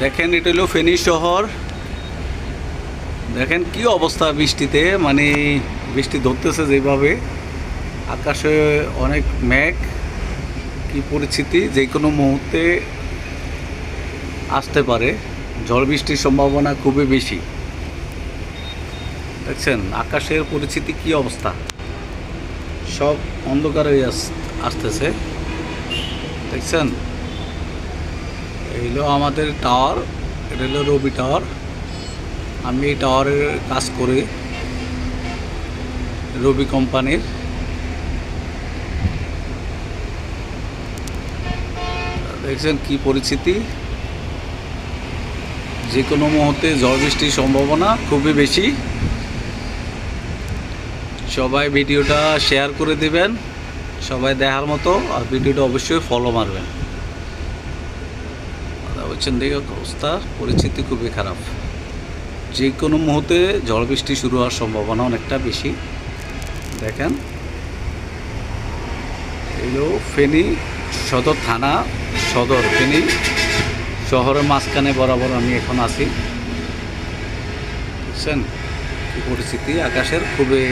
দেখেন, এটা হলো ফেনী শহর। দেখেন কি অবস্থা বৃষ্টিতে মানে বৃষ্টি ধরতেছে যেভাবে। আকাশে অনেক মেঘ, কি পরিস্থিতি, যে কোনো মুহূর্তে আসতে পারে। ঝড় বৃষ্টির সম্ভাবনা খুবই বেশি। দেখছেন, আকাশের পরিস্থিতি কি অবস্থা? সব অন্ধকার হয়ে আস- আসতেছে। দেখছেন এই হলো আমাদের টাওয়ার এটা হলো রবি টাওয়ার আমি এই টাওয়ারের কাজ করি রবি কোম্পানির দেখছেন কি পরিস্থিতি? যে কোনো মুহূর্তে ঝড় বৃষ্টির সম্ভাবনা খুবই বেশি। সবাই ভিডিওটা শেয়ার করে দিবেন, সবাই দেখার মতো, আর ভিডিওটা অবশ্যই ফলো মারবেন। বলছেন দেখে অবস্থা, পরিস্থিতি খুবই খারাপ। যে কোনো মুহূর্তে ঝড় বৃষ্টি শুরু হওয়ার সম্ভাবনা অনেকটা বেশি। দেখেন এগুলো ফেনী সদর থানা, সদর ফেনী শহরের মাঝখানে বরাবর আমি এখন আছি। বুঝছেন? পরিস্থিতি? আকাশের খুবই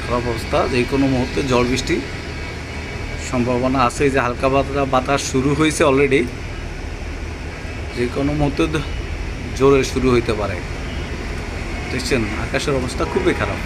খারাপ অবস্থা। যে কোনো মুহূর্তে ঝড় বৃষ্টি সম্ভাবনা আছে। যে হালকা বাতাস শুরু হয়েছে অলরেডি। যে কোনো মুহূর্তে জোরে শুরু হইতে পারে। দেখছেন আকাশের অবস্থা খুবই খারাপ।